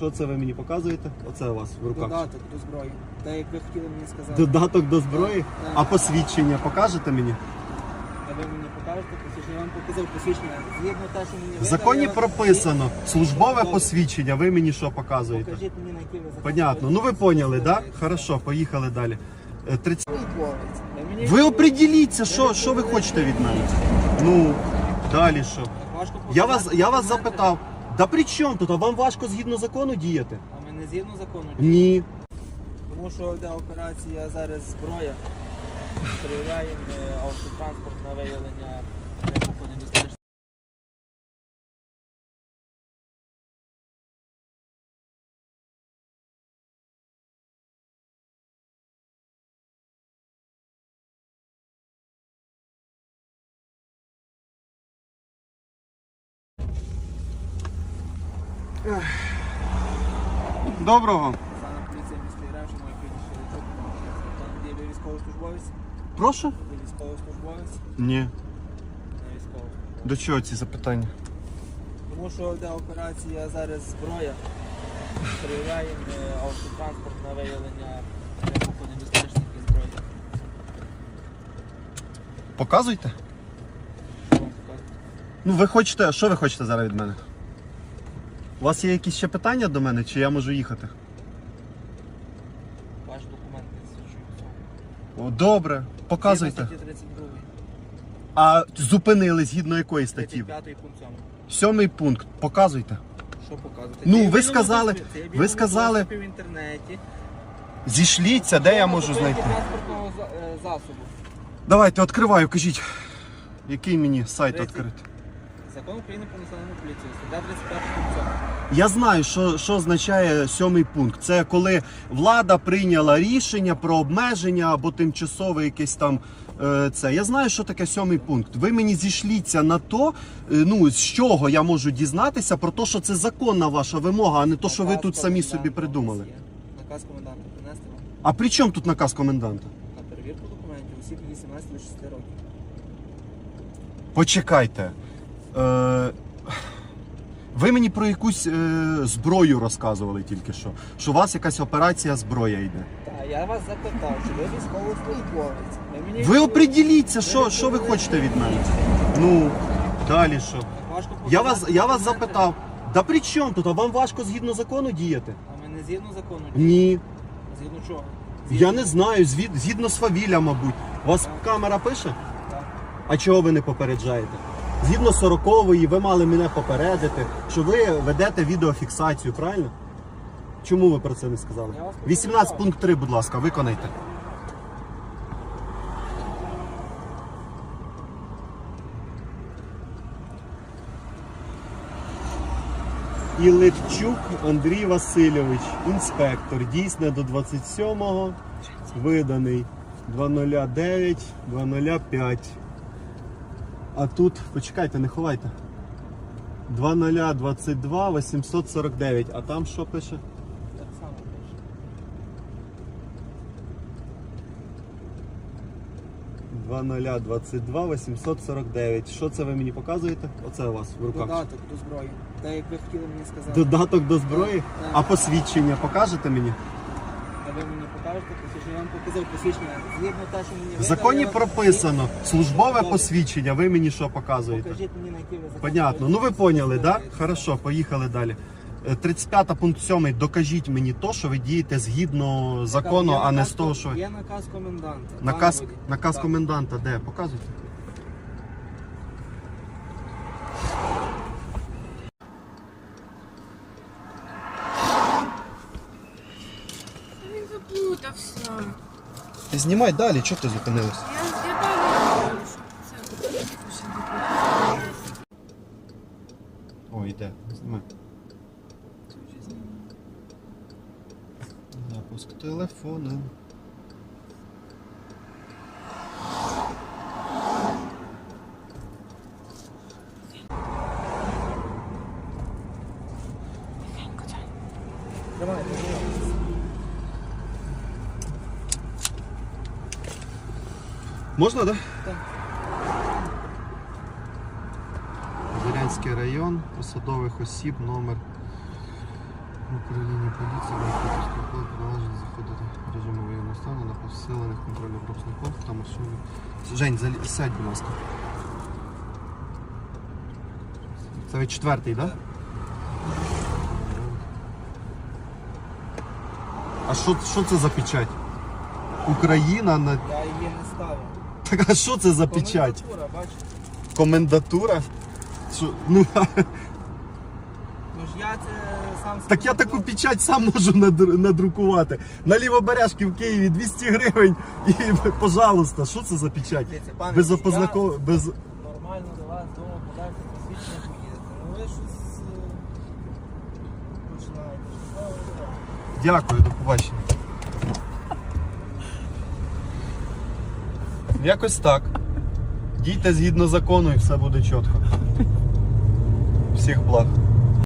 Що це ви мені показуєте? Оце у вас в руках. Додаток до зброї. Та як ви хотіли мені сказати. Додаток до зброї? Так. А посвідчення покажете мені? А ви мені покажете посвідчення? Я вам показав посвідчення. Згідно те, що мені В видали, законі я вам- прописано службове посвідчення. Ви мені що показуєте? Покажіть мені, на який ви закон Понятно. Ну ви поняли, так? Хорошо, поїхали далі. Е, 30... Ви мені- Ви оприділіться, що, що ви хочете від мене? Ну, далі що? Важко Я вас, я вас запитав. Да при чому тут? А вам важко згідно закону діяти? А ми не згідно закону. Ні. Тому що йде операція зараз зброя. Перевіряємо е, автотранспорт на виявлення небезпечних. Доброго. Саме поліція міста Ірем, що прізвище Личок. Пан військовослужбовець? Прошу? Ви військовослужбовець? Ні. Не військовий. До чого ці запитання? Тому що йде операція зараз зброя. Перевіряємо е, автотранспорт на виявлення небезпечних і зброї. Показуйте. Ну, ви хочете, що ви хочете зараз від мене? У вас є якісь ще питання до мене, чи я можу їхати? Документи свідчують цьому. О, добре, показуйте. Статті 32, А зупинили згідно якої статті? 35 пункт 7. Сьомий пункт. Показуйте. Що показувати? Ну, Це ви сказали- це ви сказали- доступі в інтернеті. Зійшліться, де я можу Зупинки знайти? транспортного за- е, засобу. Давайте, відкриваю, кажіть. Який мені сайт Тридцять. відкрити? Закон України про національну поліцію. Стаття 35 пункт 7. Я знаю, що, що означає сьомий пункт. Це коли влада прийняла рішення про обмеження або тимчасове якесь там. е, Це я знаю, що таке сьомий пункт. Ви мені зійшліться на то, е, ну з чого я можу дізнатися про те, що це законна ваша вимога, а не то, що ви Наказ тут самі коменданта собі у нас придумали. є. Наказ коменданта принести вам А при чому тут наказ коменданта? на перевірку документів осіб від 18 до 6 років. Почекайте. Е, ви мені про якусь е, зброю розказували тільки що. Що у вас якась операція зброя йде. Так, я вас запитав, чи ви військовослужбовець. Ви мені Ви оприділіться, що, що ви хочете від мене. Ну, далі що? Важко Я вас, я вас документи. запитав. Да при чому тут? А вам важко згідно закону діяти? А ми не згідно закону? Ні. Згідно чого? Я не знаю, звід, згідно свавілля, мабуть. У вас камера пише? Так. А чого ви не попереджаєте? Згідно 40-ї, ви мали мене попередити, що ви ведете відеофіксацію, правильно? Чому ви про це не сказали? Я 18 пункт 3, будь ласка, виконайте. Ілевчук Андрій Васильович, інспектор, дійсне до 27-го, виданий 209 205. А тут, почекайте, не ховайте. 2022 849. А там що пише? Так само пише. 2022 849. Що це ви мені показуєте? Оце у вас в руках. Додаток до зброї. Та як ви хотіли мені сказати. Додаток до зброї? Так. А посвідчення покажете мені? Ви мені покажете посвідчення? Я вам показав посвідчення. Згідно те, що мені В видали, законі вам- прописано службове Добре. посвідчення. Ви мені що показуєте? Покажіть мені, на який ви закон Понятно. Ну ви поняли, так? да? Хорошо, поїхали далі. Е, 35 пункт 7. Докажіть мені то, що ви дієте згідно закону, а не з того, що Є наказ коменданта. наказ, Так. коменданта. Де? Показуйте. Заплутався. Ти знімай далі, чого ти зупинилась? Я, я далі говорю, що це тільки що заплутався. О, йде. Знімай. Запуск телефона. Тримайте, тримайте. Можна, да? Так. Зірянський район, посадових осіб, номер В управлінні поліції Банківського коли продовжує заходити в режиму воєнного стану на посилених контрольно пропускних пунктах та маршрутах. Жень, залі... сядь, будь ласка. Це ви четвертий, так? Да? А що, що це за печать? Україна на. Я її не ставив. Так а що це за печать? Комендатура, бачиш? Комендатура? Що? Ну, Ну ж я це сам так я таку печать сам можу надр- надрукувати. На лівобережки в Києві 200 гривень і, пожалуйста, що це за печать? Дивіться, пане, Без я опознаков... без... Нормально до вас вдома подальше посвідчення поїдете. Ну ви щось е, починаєте. Що ви робите? Дякую, до побачення. Якось так. Дійте згідно закону і все буде чітко. Всіх благ.